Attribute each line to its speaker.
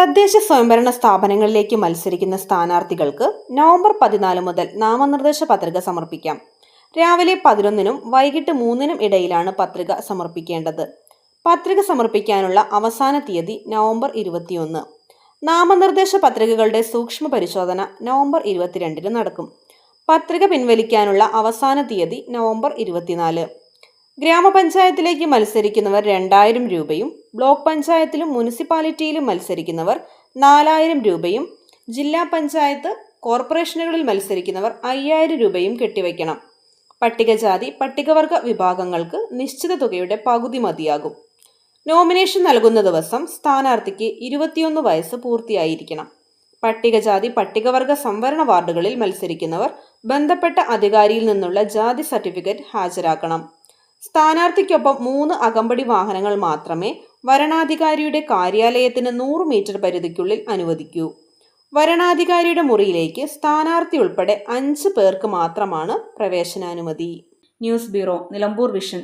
Speaker 1: തദ്ദേശ സ്വയംഭരണ സ്ഥാപനങ്ങളിലേക്ക് മത്സരിക്കുന്ന സ്ഥാനാർത്ഥികൾക്ക് നവംബർ പതിനാല് മുതൽ നാമനിർദ്ദേശ പത്രിക സമർപ്പിക്കാം. രാവിലെ പതിനൊന്നിനും വൈകിട്ട് മൂന്നിനും ഇടയിലാണ് പത്രിക സമർപ്പിക്കേണ്ടത്. പത്രിക സമർപ്പിക്കാനുള്ള അവസാന തീയതി നവംബർ ഇരുപത്തിയൊന്ന്. നാമനിർദ്ദേശ പത്രികകളുടെ സൂക്ഷ്മ പരിശോധന നവംബർ ഇരുപത്തിരണ്ടിന് നടക്കും. പത്രിക പിൻവലിക്കാനുള്ള അവസാന തീയതി നവംബർ ഇരുപത്തിനാല്. ഗ്രാമപഞ്ചായത്തിലേക്ക് മത്സരിക്കുന്നവർ രണ്ടായിരം രൂപയും ബ്ലോക്ക് പഞ്ചായത്തിലും മുനിസിപ്പാലിറ്റിയിലും മത്സരിക്കുന്നവർ നാലായിരം രൂപയും ജില്ലാ പഞ്ചായത്ത് കോർപ്പറേഷനുകളിൽ മത്സരിക്കുന്നവർ അയ്യായിരം രൂപയും കെട്ടിവയ്ക്കണം. പട്ടികജാതി പട്ടികവർഗ വിഭാഗങ്ങൾക്ക് നിശ്ചിത തുകയുടെ പകുതി മതിയാകും. നോമിനേഷൻ നൽകുന്ന ദിവസം സ്ഥാനാർത്ഥിക്ക് ഇരുപത്തിയൊന്ന് വയസ്സ് പൂർത്തിയായിരിക്കണം. പട്ടികജാതി പട്ടികവർഗ സംവരണ വാർഡുകളിൽ മത്സരിക്കുന്നവർ ബന്ധപ്പെട്ട അധികാരിയിൽ നിന്നുള്ള ജാതി സർട്ടിഫിക്കറ്റ് ഹാജരാക്കണം. സ്ഥാനാർത്ഥിക്കൊപ്പം മൂന്ന് അകമ്പടി വാഹനങ്ങൾ മാത്രമേ വരണാധികാരിയുടെ കാര്യാലയത്തിന് നൂറ് മീറ്റർ പരിധിക്കുള്ളിൽ അനുവദിക്കൂ. വരണാധികാരിയുടെ മുറിയിലേക്ക് സ്ഥാനാർത്ഥി ഉൾപ്പെടെ അഞ്ച് പേർക്ക് മാത്രമാണ് പ്രവേശനാനുമതി. News bureau Nilambur vision.